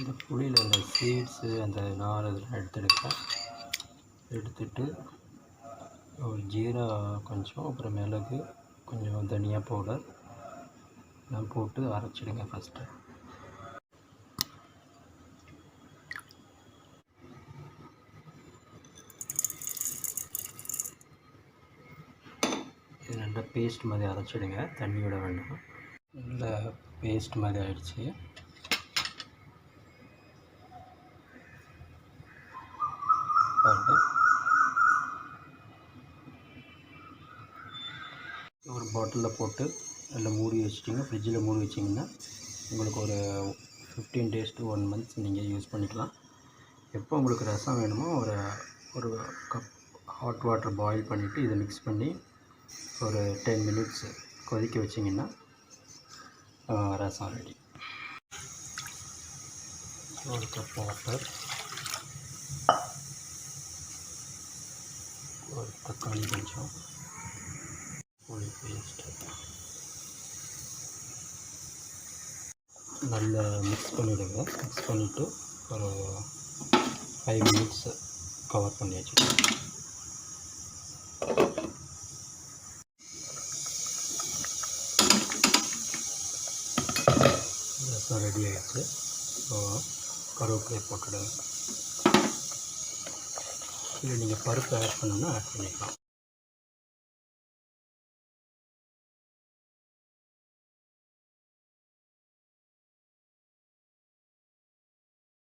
இந்த புளியில் அந்த சீட்ஸு அந்த நார் இதெல்லாம் எடுத்துடுங்க எடுத்துட்டு ஒரு ஜீரா கொஞ்சம் அப்புறம் மிளகு கொஞ்சம் தனியா பவுடர் எல்லாம் போட்டு அரைச்சிடுங்க ஃபஸ்ட்டு இது நல்லா பேஸ்ட் மாதிரி அரைச்சிடுங்க தண்ணி விட வேண்டாம். நல்லா பேஸ்ட் மாதிரி ஆயிடுச்சு. பாருங்கள் ஒரு பாட்டிலில் போட்டு நல்லா மூடி வச்சிட்டிங்க. ஃப்ரிட்ஜில் மூடி வச்சிங்கன்னா உங்களுக்கு ஒரு fifteen days to one months நீங்கள் யூஸ் பண்ணிக்கலாம். எப்போ உங்களுக்கு ரசம் வேணுமோ ஒரு ஒரு கப் ஹாட் வாட்டர் பாயில் பண்ணிவிட்டு இதை மிக்ஸ் பண்ணி ஒரு டென் மினிட்ஸ் கொதிக்க வச்சிங்கன்னா ரசம் ரெடி ஒரு கப் வாட்டர் ஒரு தக்காளி கொஞ்சம் புளி பேஸ்ட்டு நல்லா மிக்ஸ் பண்ணிவிடுங்க மிக்ஸ் பண்ணிவிட்டு ஒரு ஃபைவ் மினிட்ஸ் கவர் பண்ணி வச்சுக்கோங்க. ரசம் ரெடி ஆகிடுச்சு ஸோ கருவேப்பிலையை போட்டுடுங்க. இதில் நீங்கள் பருப்பு ஆட் பண்ணணுன்னா ஆட் பண்ணிக்கலாம்.